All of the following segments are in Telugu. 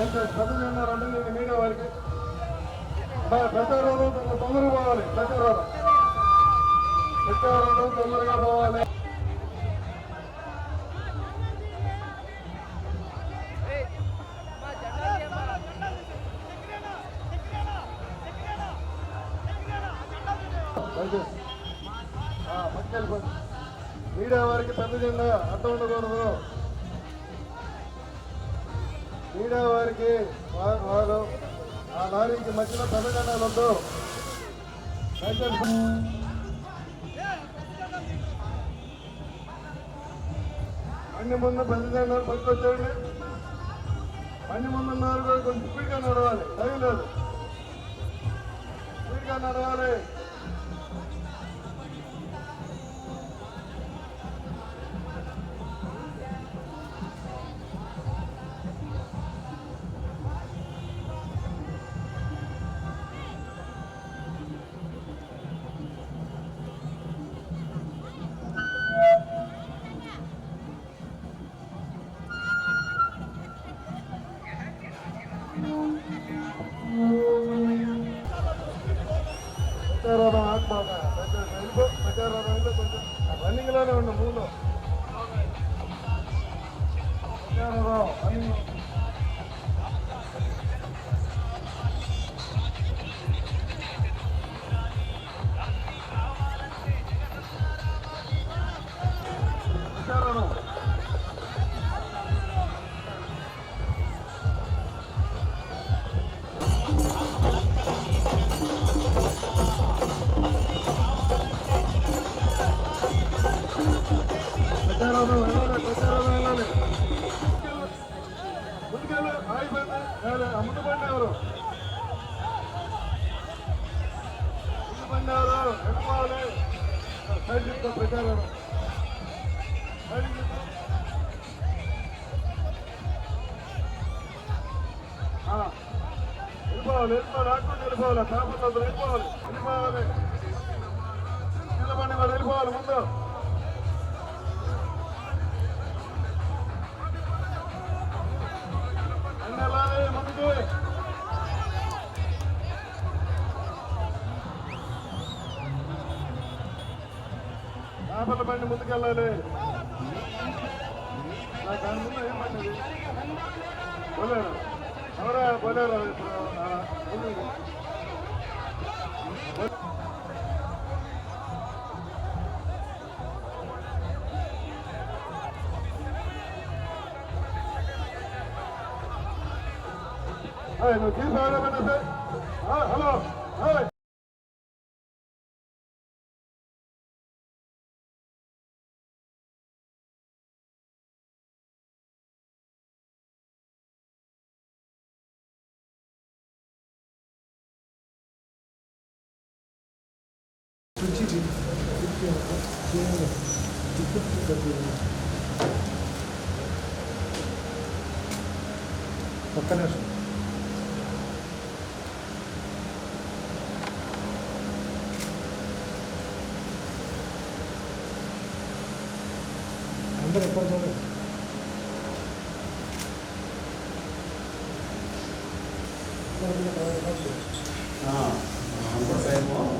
దయచేసి చదువు రెండు మీడియా వారికి ప్రచారాలు తొందరగా పోవాలి. ప్రచారం. ప్రచారాలు తొందరగా పోవాలి. మీడియా వారికి పెద్ద జెండా అర్థం ఉండకూడదు. మీడియా వారికి వారు ఆ లారీకి మధ్యలో పెద్ద వద్దు దయచేసి బండి ముందు పెద్ద జెండాలు పట్టుకొచ్చేయండి. బండి ముందు ఉన్నారు కూడా కొంచెం స్పీడ్గా నడవాలి. టైం లేదు. స్పీడ్గా నడవాలి. వెళ్ళిపో ప్రచారం వెళ్ళి కొంచెం రన్నింగ్లోనే ముందు బండి ఎవరు వెళ్ళిపోవాలి సైడ్ చెప్తా ప్రచారం సైడ్ చెప్తా ఆ, వెళ్ళిపోవాలి వెళ్ళిపోవాలి ఆడుకుంటూ వెళ్ళిపోవాలి పేపర్లో చేపల బండి ముందుకెళ్ళాలి నా దాని ముందు ఏం పడింది బొలేరు ఎవరా బొలేరు ఇప్పుడు ఆ, ముందుకు. ఏయ్, నువ్వు తీసుకురావడం హలో ఏయ్. ఒక్క నిమిషం అందరూ ఎప్పుడు చూడండి One is must be be nominated as a candidate to fill a seat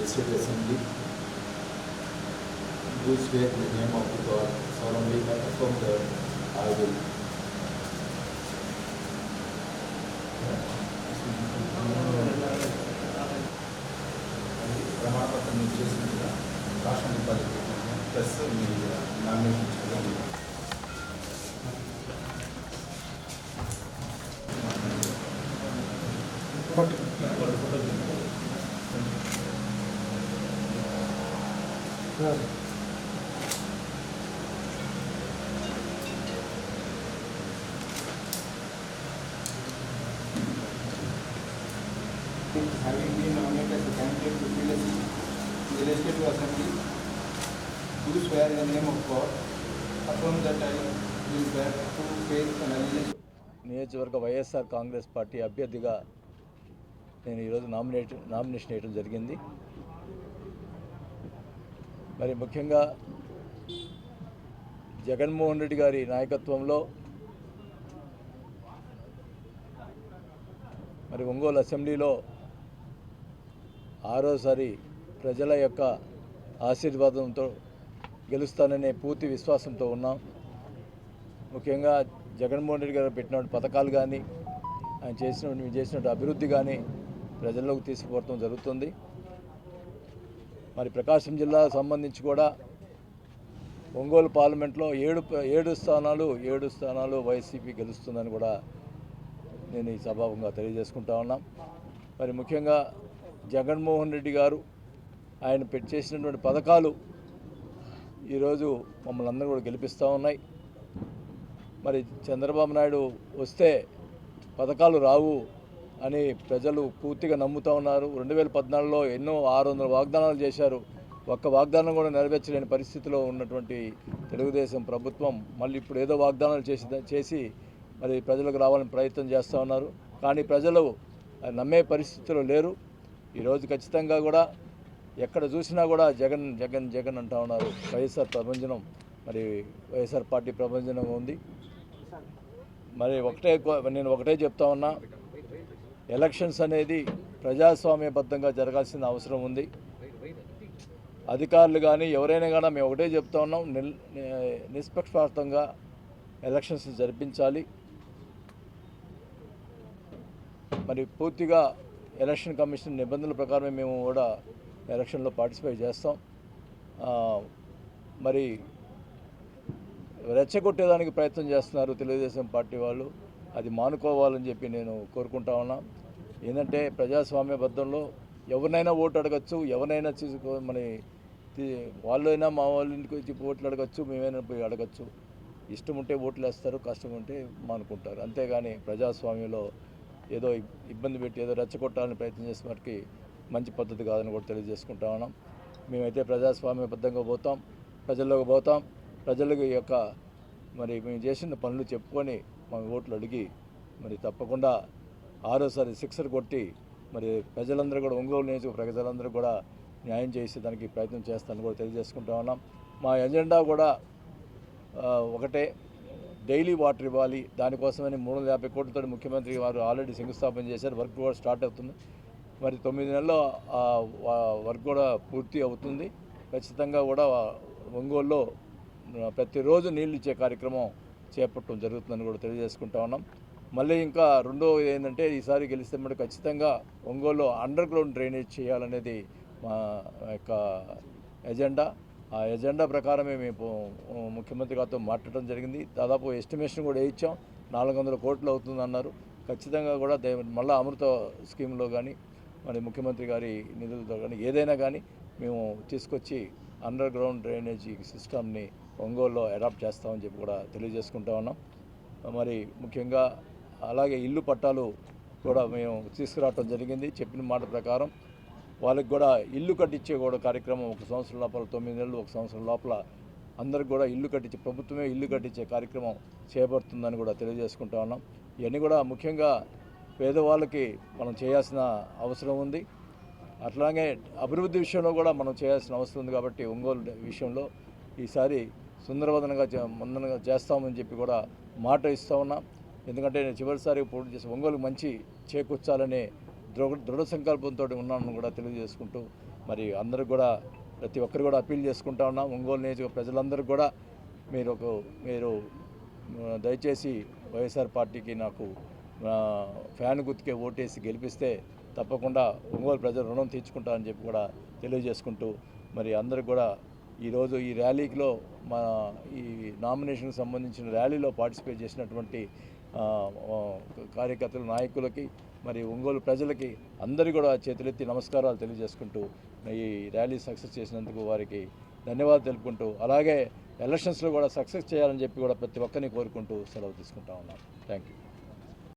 the state assembly. Do swear in the name of the God solemnly affirm that I will having been nominated as a candidate to fill a seat in the legislative assembly, do swear in the name of God, affirm that I will bear true faith and allegiance. నియోజకవర్గ వైఎస్ఆర్ కాంగ్రెస్ పార్టీ అభ్యర్థిగా నేను ఈరోజు నామినేట్ నామినేషన్ వేయడం జరిగింది మరి ముఖ్యంగా జగన్మోహన్ రెడ్డి గారి నాయకత్వంలో మరి ఒంగోలు అసెంబ్లీలో ఆరోసారి ప్రజల యొక్క ఆశీర్వాదంతో గెలుస్తాననే పూర్తి విశ్వాసంతో ఉన్నాం. ముఖ్యంగా జగన్మోహన్ రెడ్డి గారు పెట్టిన పథకాలు కానీ ఆయన చేసిన చేసిన అభివృద్ధి కానీ ప్రజల్లోకి తీసుకుపోవడం జరుగుతుంది. మరి ప్రకాశం జిల్లా సంబంధించి కూడా ఒంగోలు పార్లమెంట్లో ఏడు ఏడు స్థానాలు ఏడు స్థానాలు వైసీపీ గెలుస్తుందని కూడా నేను ఈ సభాముఖంగా తెలియజేసుకుంటా ఉన్నాం. మరి ముఖ్యంగా జగన్మోహన్ రెడ్డి గారు ఆయన పెట్టి చేసినటువంటి పథకాలు ఈరోజు మమ్మల్ని అందరూ కూడా గెలిపిస్తూ ఉన్నాయి. మరి చంద్రబాబు నాయుడు వస్తే పథకాలు రావు అని ప్రజలు పూర్తిగా నమ్ముతూ ఉన్నారు. రెండు వేల పద్నాలుగులో ఎన్నో ఆరు వందల వాగ్దానాలు చేశారు. ఒక్క వాగ్దానం కూడా నెరవేర్చలేని పరిస్థితిలో ఉన్నటువంటి తెలుగుదేశం ప్రభుత్వం మళ్ళీ ఇప్పుడు ఏదో వాగ్దానాలు చేసి చేసి మరి ప్రజలకు రావాలని ప్రయత్నం చేస్తూ ఉన్నారు. కానీ ప్రజలు అది నమ్మే పరిస్థితిలో లేరు. ఈరోజు ఖచ్చితంగా కూడా ఎక్కడ చూసినా కూడా జగన్ జగన్ జగన్ అంటా ఉన్నారు. వైఎస్ఆర్ ప్రభంజనం మరి వైఎస్ఆర్ పార్టీ ప్రభంజనం ఉంది. మరి ఒకటే నేను ఒకటే చెప్తా ఉన్నా. ఎలక్షన్స్ అనేది ప్రజాస్వామ్యబద్ధంగా జరగాల్సిన అవసరం ఉంది. అధికారులు కానీ ఎవరైనా కానీ మేము ఒకటే చెప్తా ఉన్నాం. నిల్ నిష్పక్షపాతంగా ఎలక్షన్స్ జరిపించాలి. మరి పూర్తిగా ఎలక్షన్ కమిషన్ నిబంధనల ప్రకారమే మేము కూడా ఎలక్షన్లో పార్టిసిపేట్ చేస్తాం. మరి రెచ్చగొట్టేదానికి ప్రయత్నం చేస్తున్నారు తెలుగుదేశం పార్టీ వాళ్ళు. అది మానుకోవాలని చెప్పి నేను కోరుకుంటా ఉన్నా. ఏంటంటే ప్రజాస్వామ్యబద్ధంలో ఎవరినైనా ఓటు అడగచ్చు ఎవరినైనా తీసుకో మన తీ- వాళ్ళైనా మా వాళ్ళ ఇంటికి వచ్చి ఓట్లు అడగచ్చు మేమైనా పోయి అడగచ్చు. ఇష్టం ఉంటే ఓట్లు వేస్తారు కష్టం ఉంటే మానుకుంటారు. అంతేగాని ప్రజాస్వామ్యంలో ఏదో ఇబ్బంది పెట్టి ఏదో రెచ్చగొట్టాలని ప్రయత్నం చేసే వారికి మంచి పద్ధతి కాదని కూడా తెలియజేసుకుంటా ఉన్నాం. మేమైతే ప్రజాస్వామ్యబద్ధంగా పోతాం ప్రజల్లోకి పోతాం. ప్రజలకు యొక్క మరి మేము చేసిన పనులు చెప్పుకొని మా ఓట్లు అడిగి మరి తప్పకుండా ఆరోసారి సిక్సర్ కొట్టి మరి ప్రజలందరూ కూడా ఒంగోలు నియోజక ప్రజలందరూ కూడా న్యాయం చేసేదానికి ప్రయత్నం చేస్తానని కూడా తెలియజేసుకుంటా ఉన్నాం. మా ఎజెండా కూడా ఒకటే డైలీ వాటర్ ఇవ్వాలి. దానికోసమని మూడు వందల యాభై కోట్లతో ముఖ్యమంత్రి వారు ఆల్రెడీ శంకుస్థాపన చేశారు. వర్క్ కూడా స్టార్ట్ అవుతుంది. మరి తొమ్మిది నెలల్లో వర్క్ కూడా పూర్తి అవుతుంది. ఖచ్చితంగా కూడా ఒంగోలులో ప్రతిరోజు నీళ్ళు ఇచ్చే కార్యక్రమం చేపట్టడం జరుగుతుందని కూడా తెలియజేసుకుంటా ఉన్నాం. మళ్ళీ ఇంకా రెండో ఏంటంటే ఈసారి గెలిస్తే మనం ఖచ్చితంగా ఒంగోలు అండర్ గ్రౌండ్ డ్రైనేజ్ చేయాలనేది మా యొక్క ఎజెండా. ఆ ఎజెండా ప్రకారమే మేము ముఖ్యమంత్రి గారితో మాట్లాడడం జరిగింది. దాదాపు ఎస్టిమేషన్ కూడా వేయించాం. నాలుగు వందల కోట్లు అవుతుంది అన్నారు. ఖచ్చితంగా కూడా మళ్ళీ అమృత స్కీమ్లో కానీ మరి ముఖ్యమంత్రి గారి నిధులతో కానీ ఏదైనా కానీ మేము తీసుకొచ్చి అండర్ గ్రౌండ్ డ్రైనేజీ సిస్టమ్ని ఒంగోలులో అడాప్ట్ చేస్తామని చెప్పి కూడా తెలియజేసుకుంటా ఉన్నాం. మరి ముఖ్యంగా అలాగే ఇల్లు పట్టాలు కూడా మేము తీసుకురావటం జరిగింది. చెప్పిన మాట ప్రకారం వాళ్ళకి కూడా ఇల్లు కట్టించే కూడా కార్యక్రమం ఒక సంవత్సరం లోపల తొమ్మిది నెలలు ఒక సంవత్సరం లోపల అందరికి కూడా ఇల్లు కట్టించే ప్రభుత్వమే ఇల్లు కట్టించే కార్యక్రమం చేపడుతుందని కూడా తెలియజేసుకుంటా ఉన్నాం. ఇవన్నీ కూడా ముఖ్యంగా పేదవాళ్ళకి మనం చేయాల్సిన అవసరం ఉంది. అట్లాగే అభివృద్ధి విషయంలో కూడా మనం చేయాల్సిన అవసరం ఉంది కాబట్టి ఒంగోలు విషయంలో ఈసారి సుందరవదనగా చే- ముందనగా చేస్తామని చెప్పి కూడా మాట ఇస్తూ ఉన్నాం. ఎందుకంటే నేను చివరిసారి పోటీ చేసి ఒంగోలు మంచి చేకూర్చాలనే దృఢ దృఢ సంకల్పంతో ఉన్నానని కూడా తెలియజేసుకుంటూ మరి అందరూ కూడా ప్రతి ఒక్కరు కూడా అప్పీల్ చేసుకుంటా ఉన్నాం. ఒంగోలు నియోజక ప్రజలందరూ కూడా మీరు ఒక మీరు దయచేసి వైఎస్ఆర్ పార్టీకి నాకు ఫ్యాన్ గుర్తుకే ఓటేసి గెలిపిస్తే తప్పకుండా ఒంగోలు ప్రజలు రుణం తీర్చుకుంటారని చెప్పి కూడా తెలియజేసుకుంటూ మరి అందరూ కూడా ఈరోజు ఈ ర్యాలీలో మా ఈ నామినేషన్కి సంబంధించిన ర్యాలీలో పార్టిసిపేట్ చేసినటువంటి కార్యకర్తలు నాయకులకి మరి ఒంగోలు ప్రజలకి అందరి కూడా చేతులెత్తి నమస్కారాలు తెలియజేసుకుంటూ ఈ ర్యాలీ సక్సెస్ చేసినందుకు వారికి ధన్యవాదాలు తెలుపుకుంటూ అలాగే ఎలక్షన్స్లో కూడా సక్సెస్ చేయాలని చెప్పి కూడా ప్రతి ఒక్కరిని కోరుకుంటూ సెలవు తీసుకుంటా ఉన్నాను థ్యాంక్ యూ